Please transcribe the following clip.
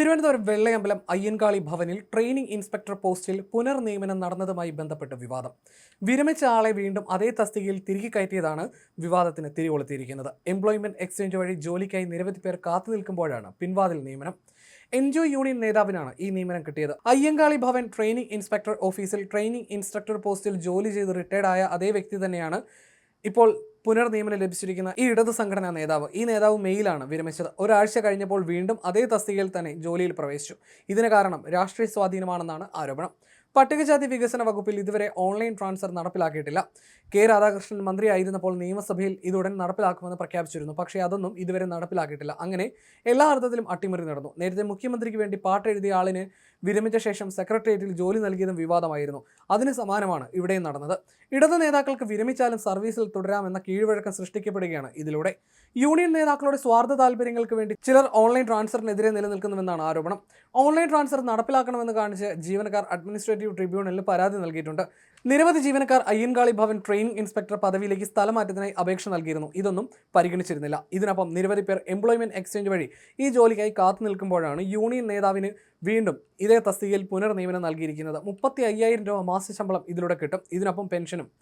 തിരുവനന്തപുരം വെള്ളയമ്പലം അയ്യൻകാളി ഭവനിൽ training inspector പോസ്റ്റിൽ പുനർനിയമനം നടന്നതുമായി ബന്ധപ്പെട്ട് വിവാദം. വിരമിച്ച ആളെ വീണ്ടും അതേ തസ്തികയിൽ തിരികെ കയറ്റിയതാണ് വിവാദത്തിന് തിരികൊളുത്തിയിരിക്കുന്നത്. എംപ്ലോയ്മെന്റ് എക്സ്ചേഞ്ച് വഴി ജോലിക്കായി നിരവധി പേർ കാത്തു നിൽക്കുമ്പോഴാണ് പിൻവാതിൽ നിയമനം. എൻ എൻജോ യൂണിയൻ നേതാവിനാണ് ഈ നിയമനം കിട്ടിയത്. അയ്യങ്കാളി ഭവൻ ട്രെയിനിംഗ് ഇൻസ്പെക്ടർ ഓഫീസിൽ ട്രെയിനിംഗ് ഇൻസ്ട്രക്ടർ പോസ്റ്റിൽ ജോലി ചെയ്ത് റിട്ടയർഡായ അതേ വ്യക്തി തന്നെയാണ് ഇപ്പോൾ പുനർനിയമനം ലഭിച്ചിരിക്കുന്ന ഈ ഇടത് സംഘടനാ നേതാവ് ഈ നേതാവ് മെയിലാണ് വിരമിച്ചത്. ഒരാഴ്ച കഴിഞ്ഞപ്പോൾ വീണ്ടും അതേ തസ്തികയിൽ തന്നെ ജോലിയിൽ പ്രവേശിച്ചു. ഇതിന് കാരണം രാഷ്ട്രീയ സ്വാധീനമാണെന്നാണ് ആരോപണം. പട്ടികജാതി വികസന വകുപ്പിൽ ഇതുവരെ ഓൺലൈൻ ട്രാൻസ്ഫർ നടപ്പിലാക്കിയിട്ടില്ല. കെ. രാധാകൃഷ്ണൻ മന്ത്രിയായിരുന്നപ്പോൾ നിയമസഭയിൽ ഇതുടൻ നടപ്പിലാക്കുമെന്ന് പ്രഖ്യാപിച്ചിരുന്നു. പക്ഷേ അതൊന്നും ഇതുവരെ നടപ്പിലാക്കിയിട്ടില്ല. അങ്ങനെ എല്ലാ അർത്ഥത്തിലും അട്ടിമറി നടന്നു. നേരത്തെ മുഖ്യമന്ത്രിക്ക് വേണ്ടി പാട്ട് എഴുതിയ ആളിന് വിരമിച്ച ശേഷം സെക്രട്ടേറിയറ്റിൽ ജോലി നൽകിയതും വിവാദമായിരുന്നു. അതിന് സമാനമാണ് ഇവിടെയും നടന്നത്. ഇടതു നേതാക്കൾക്ക് വിരമിച്ചാലും സർവീസിൽ തുടരാമെന്ന കീഴ്വഴക്കം സൃഷ്ടിക്കപ്പെടുകയാണ് ഇതിലൂടെ. യൂണിയൻ നേതാക്കളുടെ സ്വാർത്ഥ താല്പര്യങ്ങൾക്ക് വേണ്ടി ചിലർ ഓൺലൈൻ ട്രാൻസ്ഫറിനെതിരെ നിലനിൽക്കുന്നുവെന്നാണ് ആരോപണം. ഓൺലൈൻ ട്രാൻസ്ഫർ നടപ്പിലാക്കണമെന്ന് കാണിച്ച് ജീവനക്കാർ അഡ്മിനിസ്ട്രേറ്റീവ് ട്രിബ്യൂണലിൽ പരാതി നൽകിയിട്ടുണ്ട്. നിരവധി ജീവനക്കാർ അയ്യൻകാളി ഭവൻ ട്രെയിനിംഗ് ഇൻസ്പെക്ടർ പദവിയിലേക്ക് സ്ഥലമാറ്റത്തിനായി അപേക്ഷ നൽകിയിരുന്നു. ഇതൊന്നും പരിഗണിച്ചിരുന്നില്ല. ഇതിനൊപ്പം നിരവധി പേർ എംപ്ലോയ്മെന്റ് എക്സ്ചേഞ്ച് വഴി ഈ ജോലിക്കായി കാത്തു നിൽക്കുമ്പോഴാണ് യൂണിയൻ നേതാവിന് വീണ്ടും ഇതേ തസ്തികയിൽ പുനർനിയമനം നൽകിയിരിക്കുന്നത് മുപ്പത്തി അയ്യായിരം രൂപ മാസ ശമ്പളം ഇതിലൂടെ കിട്ടും. ഇതിനൊപ്പം പെൻഷനും